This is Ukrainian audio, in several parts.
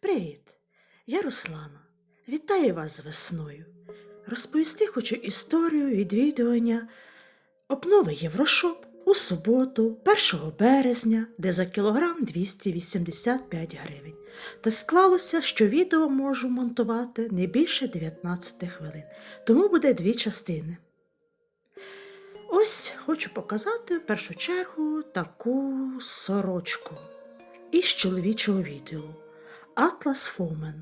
Привіт! Я Руслана. Вітаю вас з весною. Розповісти хочу історію відвідування обнови Єврошоп у суботу, 1 березня, де за кілограм 285 гривень. Та склалося, що відео можу монтувати не більше 19 хвилин, тому буде дві частини. Ось хочу показати в першу чергу таку сорочку із чоловічого відео Atlas Fomen.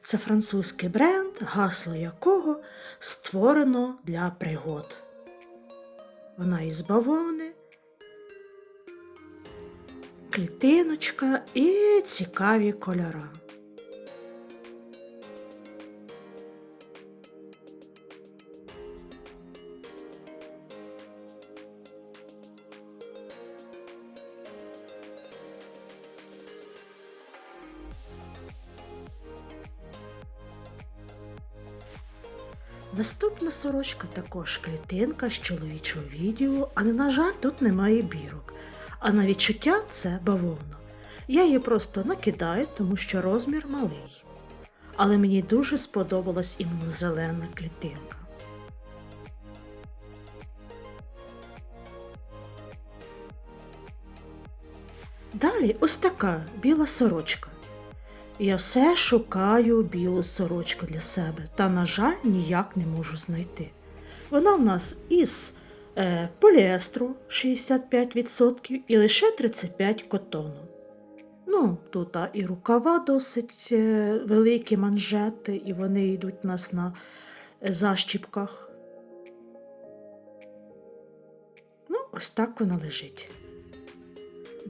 Це французький бренд, гасло якого створено для пригод. Вона із бавовни, клітиночка і цікаві кольора. Наступна сорочка також клітинка з чоловічого відео, але, на жаль, тут немає бірок. А на відчуття це бавовна. Я її просто накидаю, тому що розмір малий. Але мені дуже сподобалась іменно зелена клітинка. Далі ось така біла сорочка. Я все шукаю білу сорочку для себе, та, на жаль, ніяк не можу знайти. Вона в нас із е, поліестру 65% і лише 35% котону. Ну, тут а, і рукава досить е, великі манжети, і вони йдуть у нас на е, защіпках. Ну, ось так вона лежить.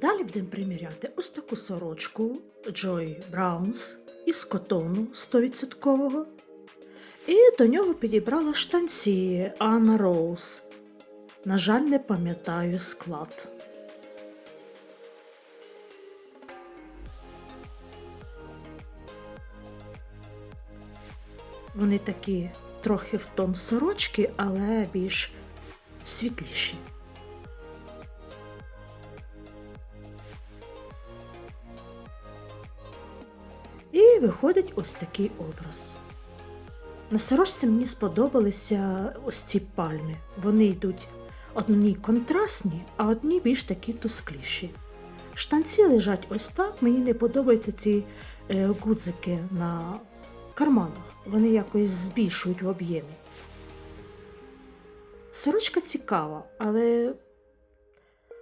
Далі будемо приміряти ось таку сорочку Joy Browns із котону 100%. І до нього підібрала штанці Anna Rose. На жаль, не пам'ятаю склад. Вони такі трохи в тон сорочки, але більш світліші. Виходить ось такий образ. На сорочці мені сподобалися ось ці пальми. Вони йдуть одні контрастні, а одні більш такі тускліші. Штанці лежать ось так. Мені не подобаються ці е, гудзики на карманах. Вони якось збільшують в об'ємі. Сорочка цікава, але,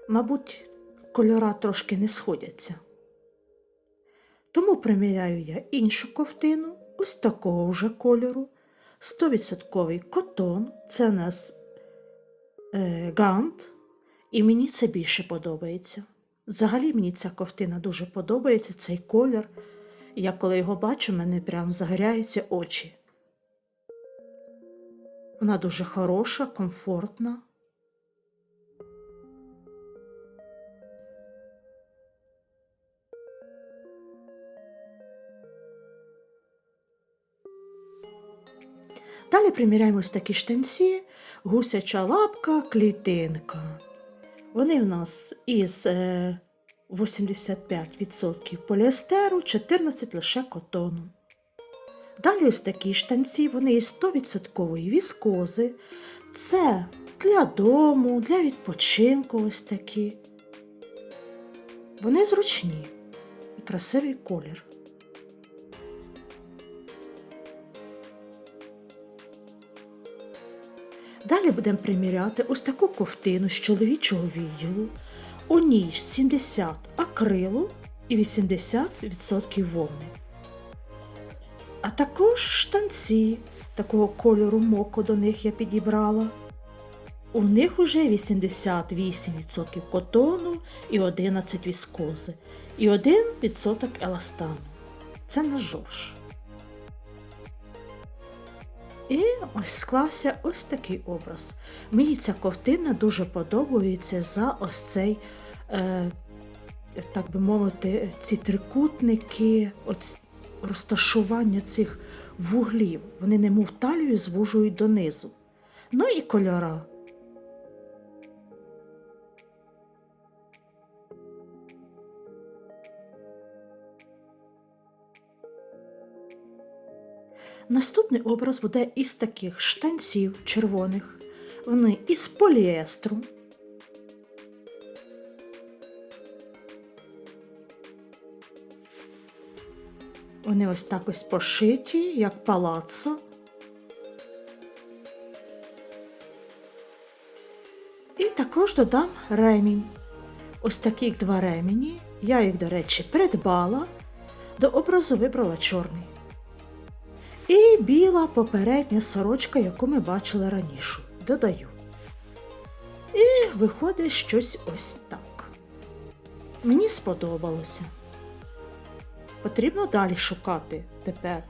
мабуть, кольора трошки не сходяться. Тому приміряю я іншу ковтину, ось такого вже кольору. 100% котон, це у нас е, гант, і мені це більше подобається. Взагалі мені ця ковтина дуже подобається, цей колір. Я коли його бачу, мене прям загоряються очі. Вона дуже хороша, комфортна. Далі приміряємо ось такі штанці, гусяча лапка, клітинка. Вони в нас із е, 85% поліестеру, 14% лише котону. Далі ось такі штанці, вони із 100% віскози. Це для дому, для відпочинку ось такі. Вони зручні і красивий колір. Далі будемо приміряти ось таку ковтину з чоловічого відділу. У ній 70 акрилу і 80% вовни. А також штанці такого кольору моко до них я підібрала. У них уже 88% котону і 11 віскози, і 1% еластану. Це на жорж. І ось склався ось такий образ. Мені ця ковтина дуже подобається за ось цей, е, так би мовити, ці трикутники, ось розташування цих вуглів. Вони немов талію звужують донизу. Ну і кольора. Наступний образ буде із таких штанців червоних. Вони із поліестру. Вони ось так ось пошиті, як палацо. І також додам ремінь. Ось такі два ремені. Я їх, до речі, придбала. До образу вибрала чорний. І біла попередня сорочка, яку ми бачили раніше. Додаю. І виходить щось ось так. Мені сподобалося. Потрібно далі шукати тепер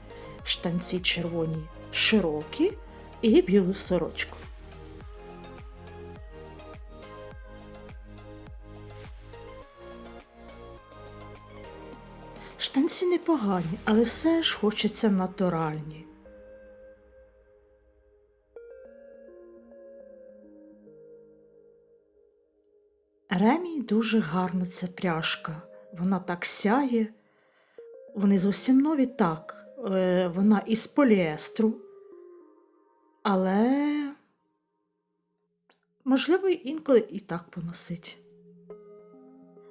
штанці червоні широкі і білу сорочку. Штанці непогані, але все ж хочеться натуральні. Ремінь дуже гарна ця пряжка. Вона так сяє. Вони зовсім нові так. е, Вона із поліестру. Але, можливо, інколи і так поносить.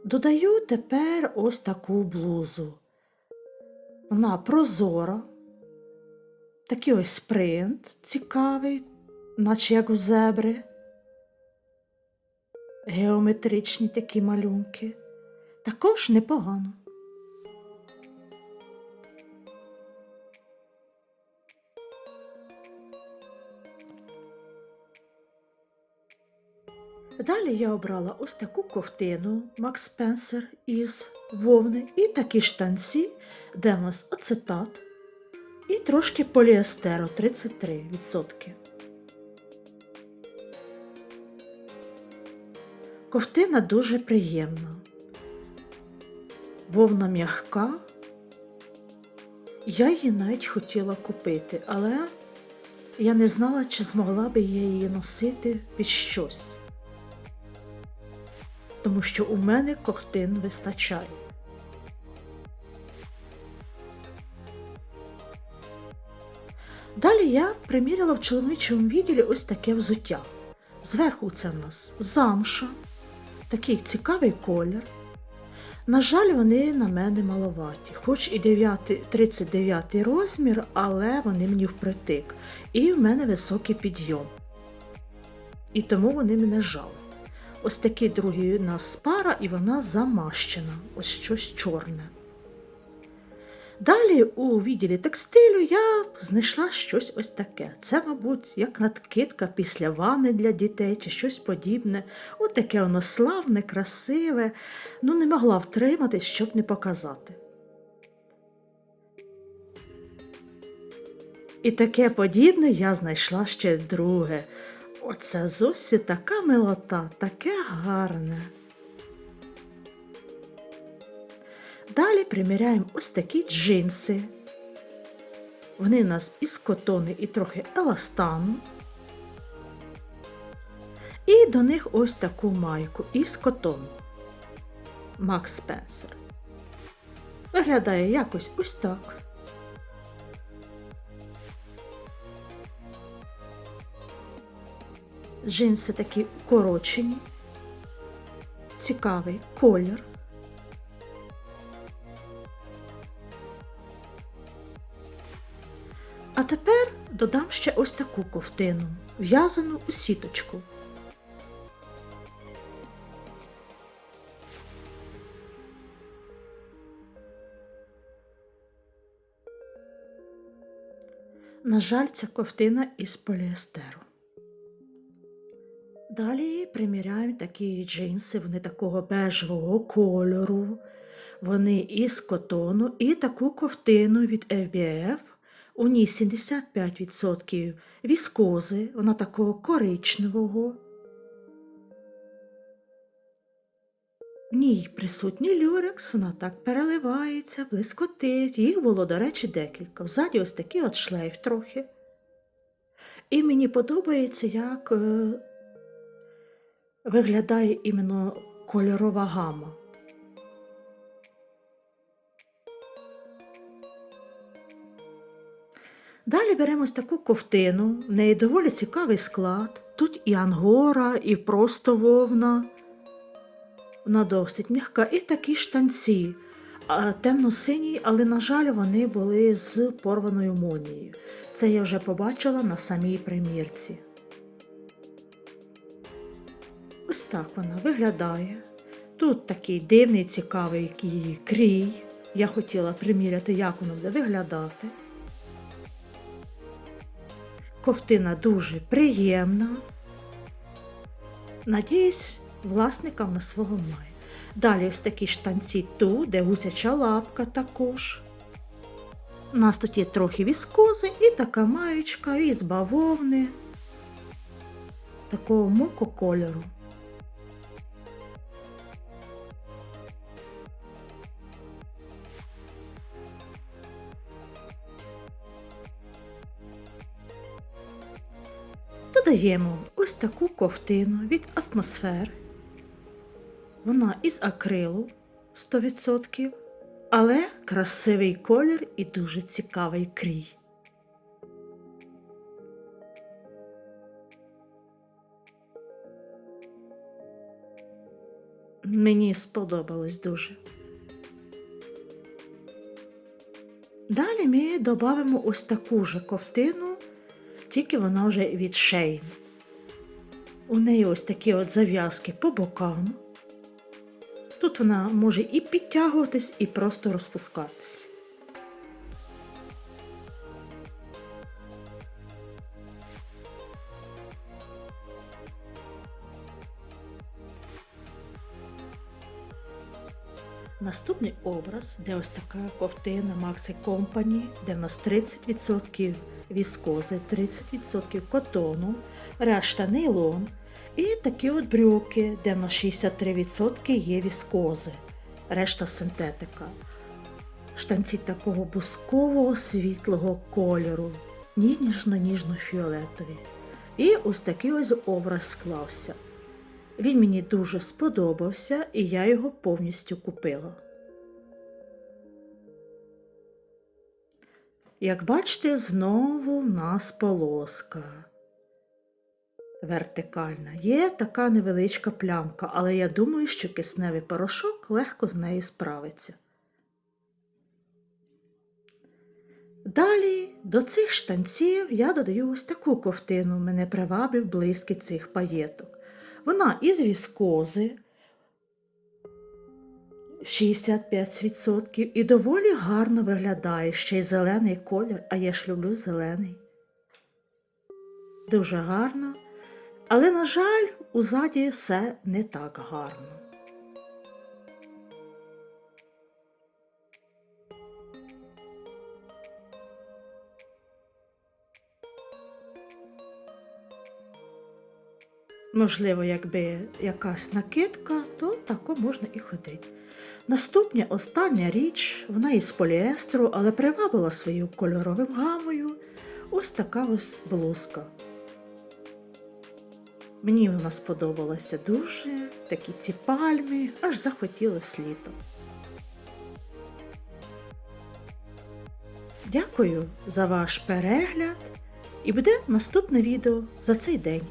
Додаю тепер ось таку блузу. Вона прозора, такий ось принт цікавий, наче як у зебри. Геометричні такі малюнки. Також непогано. Далі я обрала ось таку ковтину Макс Спенсер із вовни і такі штанці, де в нас ацетат і трошки поліестеру 33%. Ковтина дуже приємна. Вовна м'ягка. Я її навіть хотіла купити, але я не знала, чи змогла би я її носити під щось тому що у мене ковтин вистачає. Далі я приміряла в чоловічому відділі ось таке взуття. Зверху це в нас замша, такий цікавий колір. На жаль, вони на мене маловаті, хоч і 9, 39 розмір, але вони мені впритик. І в мене високий підйом. І тому вони мене жали. Ось такий другий у нас пара, і вона замащена, ось щось чорне. Далі у відділі текстилю я знайшла щось ось таке. Це, мабуть, як надкидка після вани для дітей чи щось подібне. От таке воно славне, красиве, ну не могла втримати, щоб не показати. І таке подібне я знайшла ще друге. Оце зовсім така милота, таке гарне. Далі приміряємо ось такі джинси. Вони у нас із котони і трохи еластану. І до них ось таку майку із котону. Макс Спенсер. Виглядає якось ось так. Джинси такі укорочені, цікавий колір. А тепер додам ще ось таку ковтину, в'язану у сіточку. На жаль, ця ковтина із поліестеру. Далі приміряємо такі джинси, вони такого бежевого кольору, вони із котону і таку ковтину від FBF. У ній 75% віскози, вона такого коричневого. В ній присутній люрекс, вона так переливається, блискотить. Їх було, до речі, декілька. Взаді ось такий от шлейф трохи. І мені подобається, як е, виглядає іменно кольорова гама. Далі беремо таку ковтину, в неї доволі цікавий склад. Тут і ангора, і просто вовна. Вона досить м'яка. І такі штанці. Темно-сині, але, на жаль, вони були з порваною монією. Це я вже побачила на самій примірці. Так вона виглядає. Тут такий дивний, цікавий який крій. Я хотіла приміряти, як воно буде виглядати. Ковтина дуже приємна. Надіюсь, власника на свого має. Далі ось такі штанці тут, де гусяча лапка також. У нас тут є трохи віскози і така маєчка із бавовни, такого моко кольору. Додаємо ось таку ковтину від атмосфери. Вона із акрилу 100%, але красивий колір і дуже цікавий крій. Мені сподобалось дуже. Далі ми додамо ось таку же ковтину, тільки вона вже від шеї. У неї ось такі от зав'язки по бокам. Тут вона може і підтягуватись, і просто розпускатись. Наступний образ, де ось така ковтина Maxi Company, де в нас 30% віскози, 30% котону, решта нейлон. І такі от брюки, де в нас 63% є віскози, решта синтетика. Штанці такого бускового світлого кольору, ніжно-ніжно-фіолетові. І ось такий ось образ склався. Він мені дуже сподобався, і я його повністю купила. Як бачите, знову в нас полоска вертикальна. Є така невеличка плямка, але я думаю, що кисневий порошок легко з нею справиться. Далі до цих штанців я додаю ось таку ковтину, мене привабив близькі цих паєток. Вона із віскози 65% і доволі гарно виглядає ще й зелений колір, а я ж люблю зелений. Дуже гарно. Але, на жаль, у заді все не так гарно. Можливо, якби якась накидка, то тако можна і ходити. Наступня остання річ, вона із поліестру, але привабила своєю кольоровим гамою. Ось така ось блузка. Мені вона сподобалася дуже, такі ці пальми, аж захотілося літо. Дякую за ваш перегляд і буде наступне відео за цей день.